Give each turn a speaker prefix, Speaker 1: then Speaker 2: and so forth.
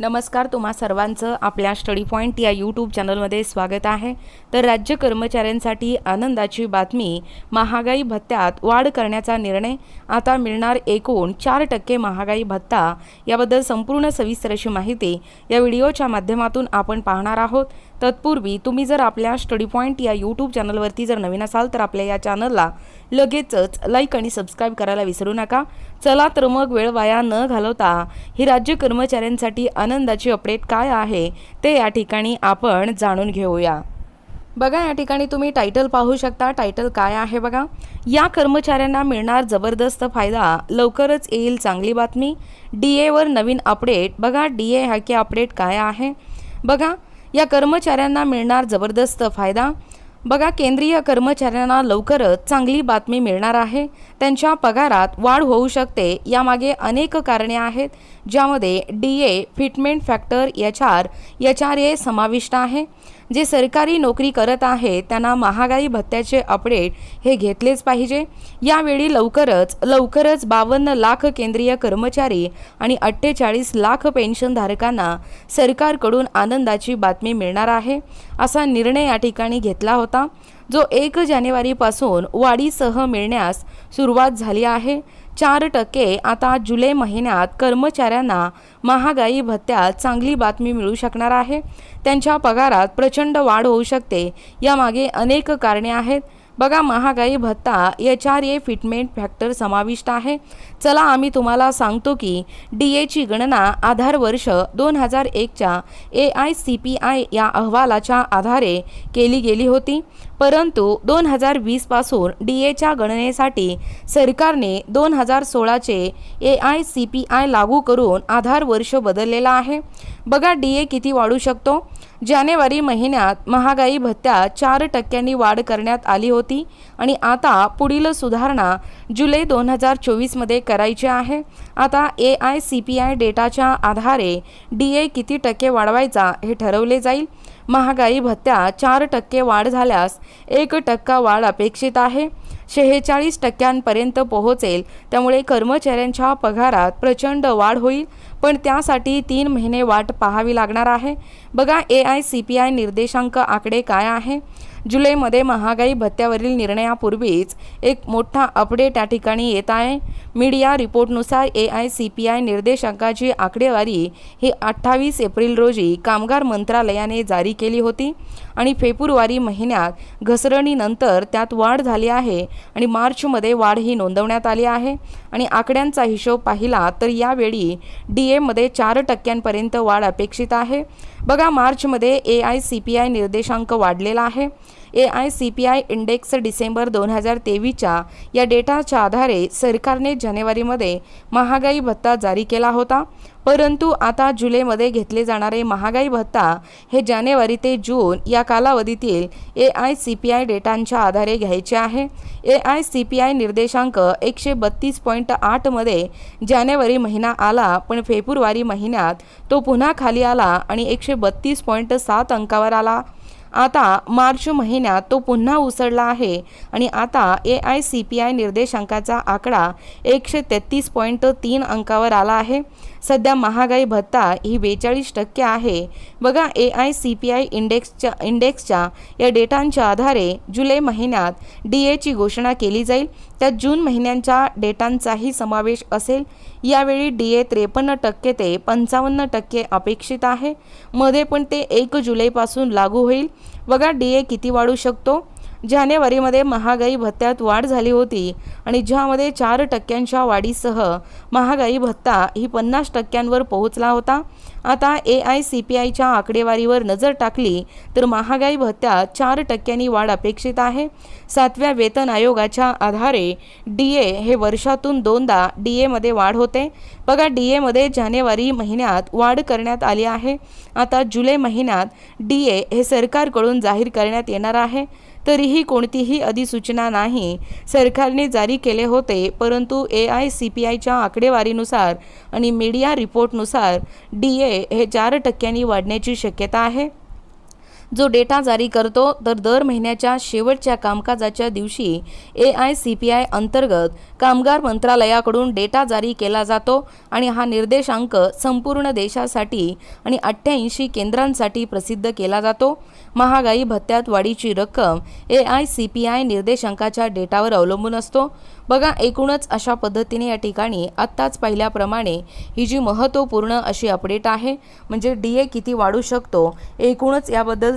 Speaker 1: नमस्कार तुम्हा सर्वांचं आपल्या स्टडी पॉईंट या यूट्यूब चॅनलमध्ये स्वागत आहे. तर राज्य कर्मचाऱ्यांसाठी आनंदाची बातमी महागाई भत्त्यात वाढ करण्याचा निर्णय. आता मिळणार एकूण चार टक्के महागाई भत्ता. याबद्दल संपूर्ण सविस्तर अशी माहिती या व्हिडिओच्या माध्यमातून आपण पाहणार आहोत. तत्पूर्वी तुम्ही जर आपल्या स्टडी पॉईंट या यूट्यूब चॅनलवरती जर नवीन असाल तर आपल्या या चॅनलला लगेचच लाईक आणि सबस्क्राईब करायला विसरू नका. चला तर मग वेळ वाया न घालवता ही राज्य कर्मचाऱ्यांसाठी आनंदाची अपडेट काय आहे ते या ठिकाणी आपण जाणून घेऊया. बघा या ठिकाणी तुम्ही टायटल पाहू शकता. टायटल काय आहे बघा? या कर्मचाऱ्यांना मिळणार जबरदस्त फायदा. लवकरच येईल चांगली बातमी. डी एवर नवीन अपडेट बघा डी ए हा की अपडेट काय आहे? बघा या कर्मचाऱ्यांना मिळणार जबरदस्त फायदा? बघा केंद्रीय कर्मचाऱ्यांना लवकरच चांगली बातमी मिळणार आहे. त्यांच्या पगारात वाढ होऊ शकते. यामागे अनेक कारणे आहेत ज्यामध्ये D A fitment factor H R H R A समाविष्ट आहे. जे सरकारी नोकरी करत आहेत त्यांना महागाई भत्त्याचे अपडेट हे घेतलेच पाहिजे. यावेळी लवकरच लवकरच बावन्न लाख केंद्रीय कर्मचारी आणि अठ्ठेचाळीस लाख पेन्शनधारकांना सरकारकडून आनंदाची बातमी मिळणार आहे असा निर्णय या ठिकाणी घेतला होता. जो एक जानेवारीपासून वाढीसह मिळण्यास सुरुवात झाली आहे. चार टक्के आता जुलै महिन्यात कर्मचाऱ्यांना महागाई भत्त्यात चांगली बातमी मिळू शकणार आहे. त्यांच्या पगारात प्रचंड वाढ होऊ शकते. यामागे अनेक कारणे आहेत. बघा महागाई भत्ता H R A fitment factor समाविष्ट आहे. चला आम्ही तुम्हाला सांगतो की डी एची गणना आधार वर्ष दोन हजार एकच्या A I C P I या अहवालाच्या आधारे केली गेली होती. परंतु दोन हजार वीसपासून डी एच्या गणनेसाठी सरकारने दोन हजार सोळाचे A I C P I लागू करून आधार वर्ष बदललेला आहे. बघा डी ए किती वाढू शकतो? जानेवारी महिन्यात महागाई भत्त्यात चार टक्क्यांनी वाढ करण्यात आली होती आणि आता पुढील सुधारणा जुलै दोन हजार चोवीसमध्ये करायची आहे. आता A I C P I डेटाच्या आधारे डी ए किती टक्के वाढवायचा हे ठरवले जाईल. महागाई भत्त्यात चार टक्के वाढ झाल्यास एक टक्का वाढ अपेक्षित आहे. शेहेचाळीस टक्क्यांपर्यंत पोहोचेल. त्यामुळे कर्मचाऱ्यांच्या पगारात प्रचंड वाढ होईल. पण त्यासाठी तीन महिने वाट पाहावी लागणार आहे. बघा A I C P I निर्देशांक आकडे काय आहे? जुलैमध्ये महागाई भत्त्यावरील निर्णयापूर्वीच एक मोठा अपडेट या ठिकाणी येत आहे. Media रिपोर्टनुसार A I C P I निर्देशांकाची आकडेवारी ही अठ्ठावीस एप्रिल रोजी कामगार मंत्रालयाने जारी केली होती आणि फेब्रुवारी महिन्यात घसरणीनंतर त्यात वाढ झाली आहे आणि मार्चमध्ये वाढ ही नोंदवण्यात आली आहे. आणि आकड्यांचा हिशोब पाहिला तर यावेळी डी एमध्ये चार टक्क्यांपर्यंत वाढ अपेक्षित आहे. बघा मार्चमध्ये A I C P I निर्देशांक वाढलेला आहे. A I C P I index December दोन हजार तेवीसच्या या डेटाच्या आधारे सरकारने जानेवारीमध्ये महागाई भत्ता जारी केला होता. परंतु आता जुलैमध्ये घेतले जाणारे महागाई भत्ता हे जानेवारी ते जून या कालावधीतील A I C P I डेटांच्या आधारे घ्यायचे आहे. A I C P I निर्देशांक एकशे बत्तीस पॉईंट आठमध्ये जानेवारी महिना आला पण फेब्रुवारी महिन्यात तो पुन्हा खाली आला आणि एकशे बत्तीस पॉईंट सात अंकावर आला. आता मार्च महिन्यात तो पुन्हा उसळला आहे आणि आता A I C P I निर्देशांकाचा आकडा एकशे तेहतीस पॉईंट तीन अंकावर आला आहे. सध्या महागाई भत्ता ही बेचाळीस टक्के आहे. बघा A I C P I इंडेक्सच्या इंडेक्सच्या या डेटांच्या आधारे जुलै महिन्यात डी एची घोषणा केली जाईल. त्यात जून महिन्यांच्या डेटांचाही समावेश असेल. यावेळी डी ए त्रेपन्न टक्के ते पंचावन्न टक्के अपेक्षित आहे. मध्ये पण ते एक जुलैपासून लागू होईल. बघा डी ए किती वाढू शकतो? जानेवारीमध्ये महागाई भत्त्यात वाढ झाली होती आणि ज्यामध्ये चार टक्क्यांच्या वाढीसह महागाई भत्ता ही पन्नास टक्क्यांवर पोहोचला होता. आता ए आय सी पी आयच्या आकडेवारीवर नजर टाकली तर महागाई भत्त्यात चार टक्क्यांनी वाढ अपेक्षित आहे. सातव्या वेतन आयोगाच्या आधारे डी ए हे वर्षातून दोनदा डी एमध्ये वाढ होते. बघा डी एमध्ये जानेवारी महिन्यात वाढ करण्यात आली आहे. आता जुलै महिन्यात डी ए हे सरकारकडून जाहीर करण्यात येणार आहे. तरीही कोणतीही अधिसूचना नाही. सरकारने जारी केले होते परंतु ए आय सी पी आयच्या आकडेवारीनुसार आणि मीडिया रिपोर्टनुसार डी ए हे चार टक्क्यांनी वाढण्याची शक्यता आहे. जो डेटा जारी करतो तर दर महिन्याच्या शेवटच्या कामकाजाच्या दिवशी A I C P I अंतर्गत कामगार मंत्रालयाकडून डेटा जारी केला जातो आणि हा निर्देशांक संपूर्ण देशासाठी आणि अठ्ठ्याऐंशी केंद्रांसाठी प्रसिद्ध केला जातो. महागाई भत्त्यात वाढीची रक्कम A I C P I निर्देशांकाच्या डेटावर अवलंबून असतो. बघा एकूणच अशा पद्धतीने या ठिकाणी आत्ताच पाहिल्याप्रमाणे ही जी महत्त्वपूर्ण अशी अपडेट आहे म्हणजे डी ए किती वाढू शकतो एकूणच याबद्दल